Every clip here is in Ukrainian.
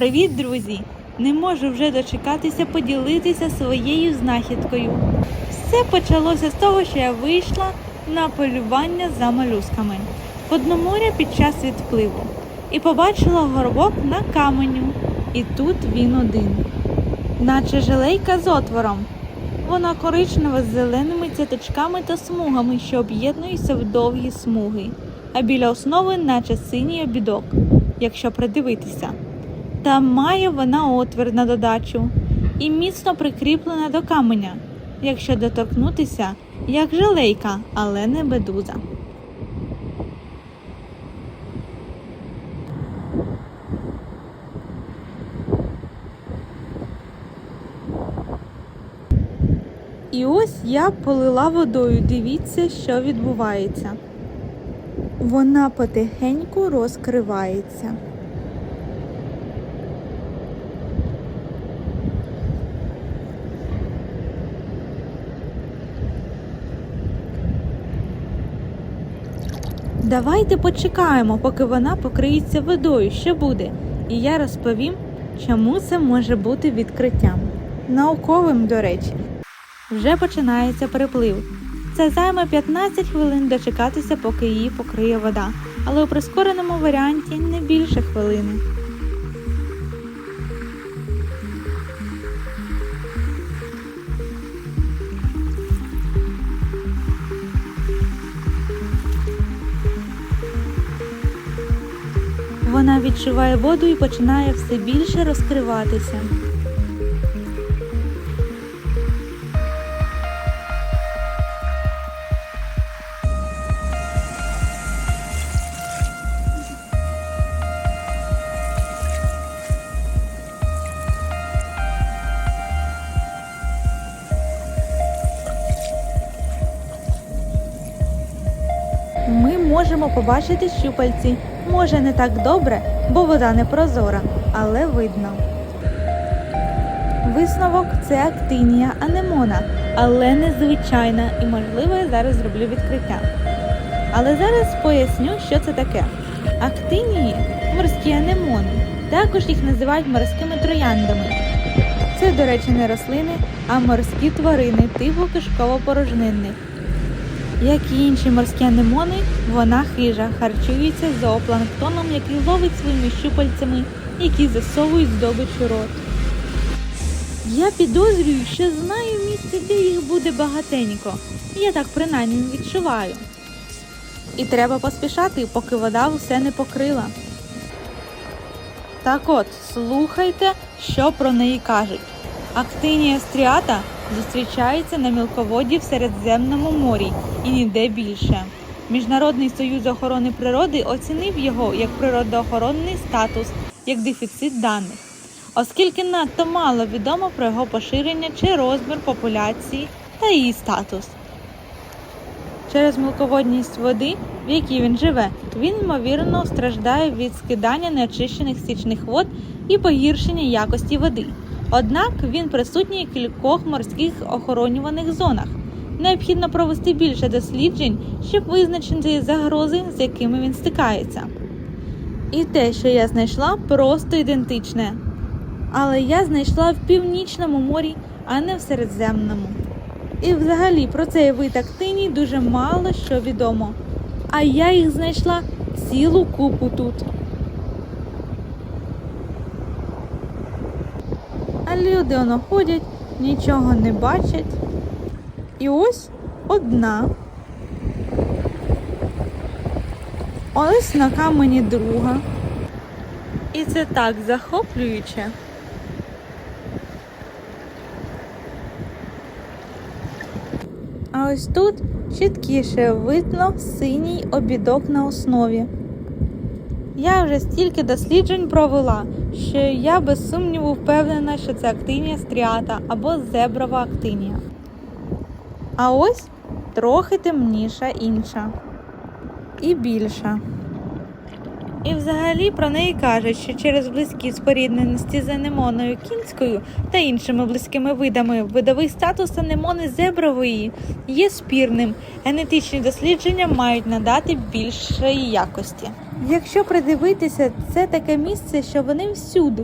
Привіт, друзі! Не можу вже дочекатися поділитися своєю знахідкою. Все почалося з того, що я вийшла на полювання за молюсками в Одноморя під час відпливу і побачила горбок на каменю. І тут він один, наче желейка з отвором. Вона коричнева з зеленими цяточками та смугами, що об'єднуються в довгі смуги, а біля основи, наче синій обідок, якщо придивитися. Та має вона отвір на додачу і міцно прикріплена до каменя, якщо доторкнутися, як желейка, але не бедуза. І ось я полила водою. Дивіться, що відбувається. Вона потихеньку розкривається. Давайте почекаємо, поки вона покриється водою, що буде, і я розповім, чому це може бути відкриттям. Науковим, до речі. Вже починається переплив. Це займе 15 хвилин дочекатися, поки її покриє вода, але у прискореному варіанті не більше хвилини. Вона відчуває воду і починає все більше розкриватися. Ми можемо побачити щупальці. Може не так добре, бо вода не прозора, але видно. Висновок це актинія анемона, але незвичайна і, можливо, я зараз зроблю відкриття. Але зараз поясню, що це таке. Актинії морські анемони. Також їх називають морськими трояндами. Це, до речі, не рослини, а морські тварини типу кишково-порожнинних. Як і інші морські анемони, вона хижа, харчується зоопланктоном, який ловить своїми щупальцями, які засовують здобич у рот. Я підозрюю, що знаю місце, де їх буде багатенько. Я так принаймні відчуваю. І треба поспішати, поки вода все не покрила. Так от, слухайте, що про неї кажуть. Актинія стріата зустрічається на мілководді в Середземному морі і ніде більше. Міжнародний союз охорони природи оцінив його як природоохоронний статус, як дефіцит даних, оскільки надто мало відомо про його поширення чи розмір популяції та її статус. Через мілководність води, в якій він живе, він ймовірно страждає від скидання неочищених стічних вод і погіршення якості води. Однак він присутній в кількох морських охоронюваних зонах. Необхідно провести більше досліджень, щоб визначити загрози, з якими він стикається. І те, що я знайшла, просто ідентичне. Але я знайшла в північному морі, а не в Середземному. І взагалі про цей вид актиній дуже мало що відомо. А я їх знайшла цілу купу тут. Люди воно ходять, нічого не бачать. І ось одна. Ось на камені друга. І це так захоплююче. А ось тут чіткіше видно синій обідок на основі. Я вже стільки досліджень провела, що я без сумніву впевнена, що це актинія стріата або зеброва актинія. А ось трохи темніша інша і більша. І взагалі про неї кажуть, що через близькі спорідненості з анемоною кінською та іншими близькими видами видовий статус анемони зебрової є спірним. Генетичні дослідження мають надати більшої якості. Якщо придивитися, це таке місце, що вони всюди.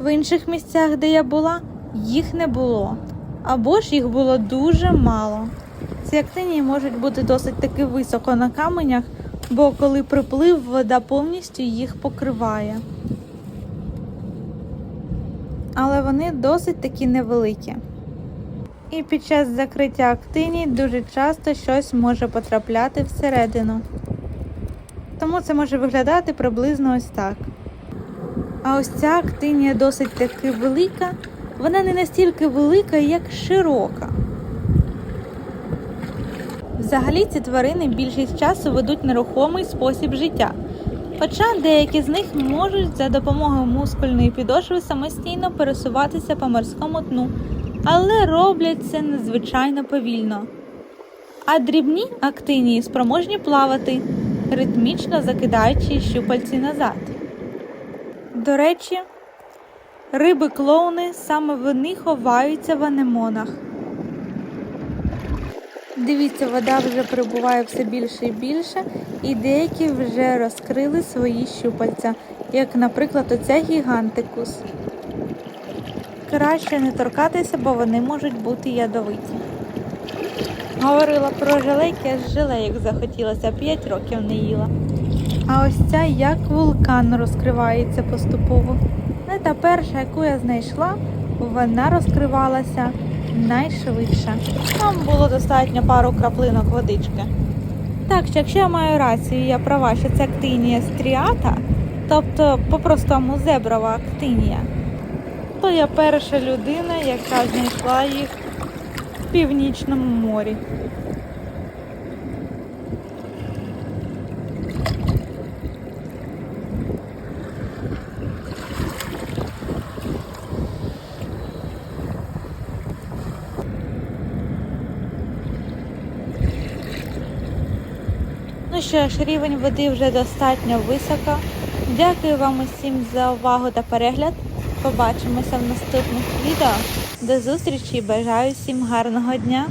В інших місцях, де я була, їх не було. Або ж їх було дуже мало. Ці актинії можуть бути досить таки високо на каменях, бо коли приплив, вода повністю їх покриває. Але вони досить таки невеликі. І під час закриття актиній дуже часто щось може потрапляти всередину. Тому це може виглядати приблизно ось так. А ось ця актинія досить таки велика. Вона не настільки велика, як широка. Взагалі ці тварини більшість часу ведуть нерухомий спосіб життя. Хоча деякі з них можуть за допомогою мускульної підошви самостійно пересуватися по морському дну, але роблять це надзвичайно повільно. А дрібні актинії спроможні плавати, ритмічно закидаючи щупальці назад. До речі, риби-клоуни саме вони ховаються в анемонах. Дивіться, вода вже прибуває все більше і більше, і деякі вже розкрили свої щупальця, як, наприклад, оця гігантикус. Краще не торкатися, бо вони можуть бути ядовиті. Говорила про желейки, аж желеєк захотілося, 5 років не їла. А ось ця як вулкан розкривається поступово. Не та перша, яку я знайшла, вона розкривалася найшвидше. Там було достатньо пару краплинок водички. Так що, якщо я маю рацію, я права, що це актинія стріата, тобто по-простому зеброва актинія, то я перша людина, яка знайшла їх північному морі. Ну що ж, рівень води вже достатньо високо. Дякую вам усім за увагу та перегляд. Побачимося в наступних відео. До зустрічі бажаю всім гарного дня!